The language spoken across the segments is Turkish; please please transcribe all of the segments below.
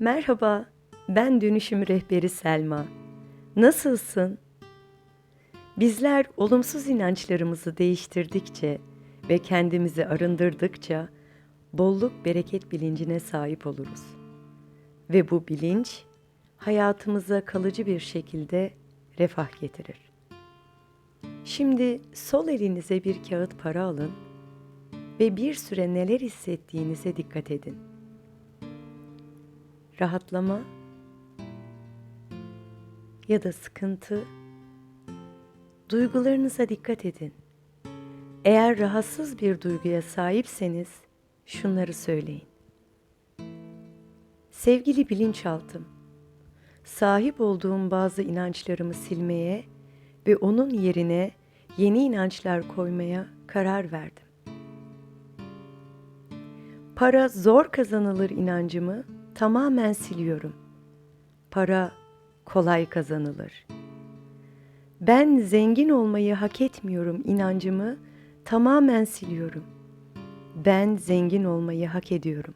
Merhaba, ben dönüşüm rehberi Selma. Nasılsın? Bizler olumsuz inançlarımızı değiştirdikçe ve kendimizi arındırdıkça bolluk bereket bilincine sahip oluruz. Ve bu bilinç hayatımıza kalıcı bir şekilde refah getirir. Şimdi sol elinize bir kağıt para alın ve bir süre neler hissettiğinize dikkat edin. Rahatlama ya da sıkıntı duygularınıza dikkat edin. Eğer rahatsız bir duyguya sahipseniz şunları söyleyin. Sevgili bilinçaltım, sahip olduğum bazı inançlarımı silmeye ve onun yerine yeni inançlar koymaya karar verdim. Para zor kazanılır inancımı tamamen siliyorum. Para kolay kazanılır. Ben zengin olmayı hak etmiyorum inancımı tamamen siliyorum. Ben zengin olmayı hak ediyorum.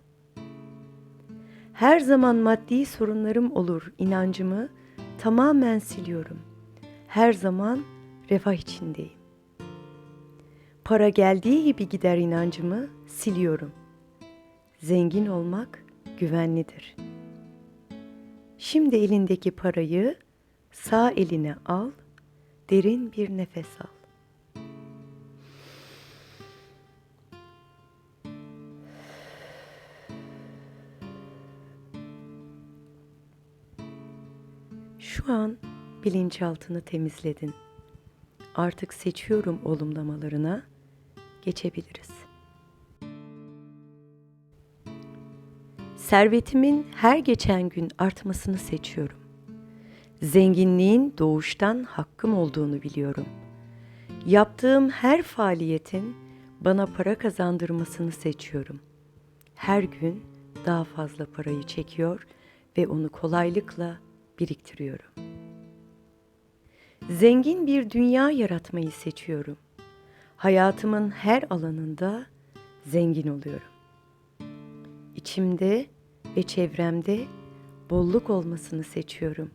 Her zaman maddi sorunlarım olur inancımı tamamen siliyorum. Her zaman refah içindeyim. Para geldiği gibi gider inancımı siliyorum. Zengin olmak güvenlidir. Şimdi elindeki parayı sağ eline al, derin bir nefes al. Şu an bilinçaltını temizledin. Artık seçiyorum olumlamalarına geçebiliriz. Servetimin her geçen gün artmasını seçiyorum. Zenginliğin doğuştan hakkım olduğunu biliyorum. Yaptığım her faaliyetin bana para kazandırmasını seçiyorum. Her gün daha fazla parayı çekiyor ve onu kolaylıkla biriktiriyorum. Zengin bir dünya yaratmayı seçiyorum. Hayatımın her alanında zengin oluyorum. İçimde ve çevremde bolluk olmasını seçiyorum.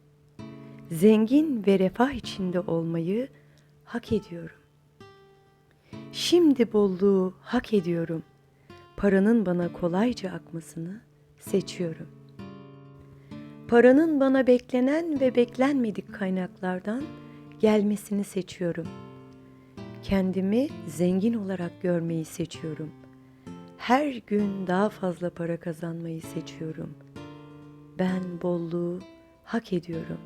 Zengin ve refah içinde olmayı hak ediyorum. Şimdi bolluğu hak ediyorum. Paranın bana kolayca akmasını seçiyorum. Paranın bana beklenen ve beklenmedik kaynaklardan gelmesini seçiyorum. Kendimi zengin olarak görmeyi seçiyorum. Her gün daha fazla para kazanmayı seçiyorum. Ben bolluğu hak ediyorum.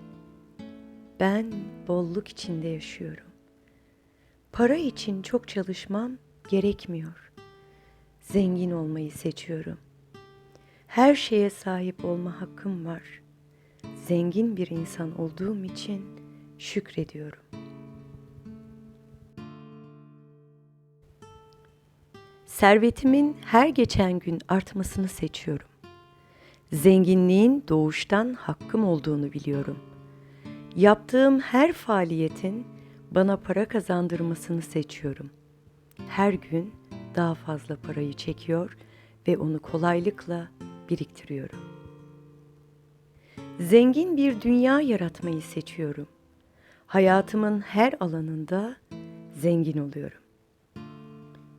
Ben bolluk içinde yaşıyorum. Para için çok çalışmam gerekmiyor. Zengin olmayı seçiyorum. Her şeye sahip olma hakkım var. Zengin bir insan olduğum için şükrediyorum. Servetimin her geçen gün artmasını seçiyorum. Zenginliğin doğuştan hakkım olduğunu biliyorum. Yaptığım her faaliyetin bana para kazandırmasını seçiyorum. Her gün daha fazla parayı çekiyor ve onu kolaylıkla biriktiriyorum. Zengin bir dünya yaratmayı seçiyorum. Hayatımın her alanında zengin oluyorum.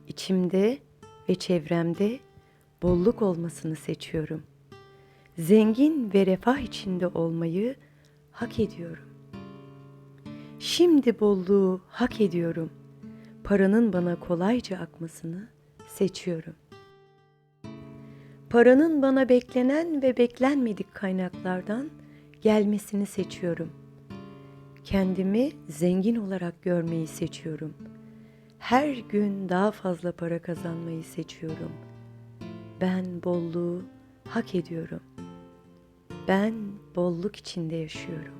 İçimde ve çevremde bolluk olmasını seçiyorum. Zengin ve refah içinde olmayı hak ediyorum. Şimdi bolluğu hak ediyorum. Paranın bana kolayca akmasını seçiyorum. Paranın bana beklenen ve beklenmedik kaynaklardan gelmesini seçiyorum. Kendimi zengin olarak görmeyi seçiyorum. Her gün daha fazla para kazanmayı seçiyorum. Ben bolluğu hak ediyorum. Ben bolluk içinde yaşıyorum.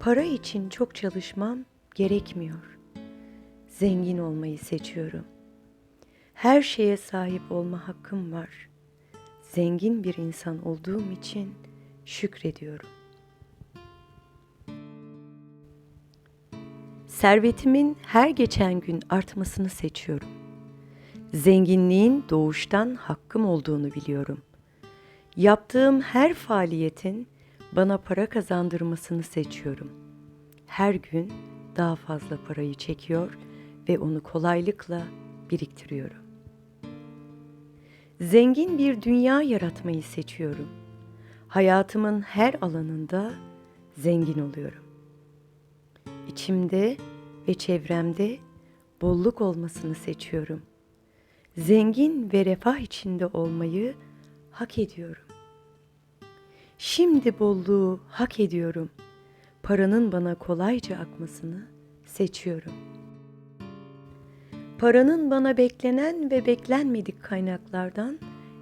Para için çok çalışmam gerekmiyor. Zengin olmayı seçiyorum. Her şeye sahip olma hakkım var. Zengin bir insan olduğum için şükrediyorum. Servetimin her geçen gün artmasını seçiyorum. Zenginliğin doğuştan hakkım olduğunu biliyorum. Yaptığım her faaliyetin bana para kazandırmasını seçiyorum. Her gün daha fazla parayı çekiyor ve onu kolaylıkla biriktiriyorum. Zengin bir dünya yaratmayı seçiyorum. Hayatımın her alanında zengin oluyorum. İçimde ve çevremde bolluk olmasını seçiyorum. Zengin ve refah içinde olmayı hak ediyorum. Şimdi bolluğu hak ediyorum. Paranın bana kolayca akmasını seçiyorum. Paranın bana beklenen ve beklenmedik kaynaklardan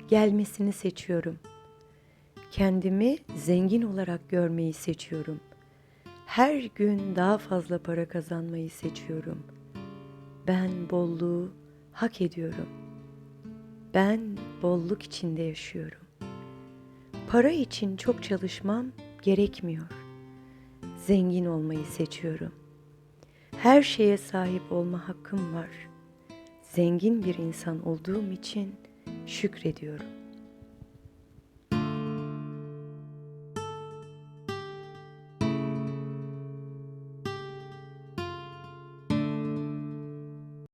gelmesini seçiyorum. Kendimi zengin olarak görmeyi seçiyorum. Her gün daha fazla para kazanmayı seçiyorum. Ben bolluğu hak ediyorum. Ben bolluk içinde yaşıyorum. Para için çok çalışmam gerekmiyor. Zengin olmayı seçiyorum. Her şeye sahip olma hakkım var. Zengin bir insan olduğum için şükrediyorum.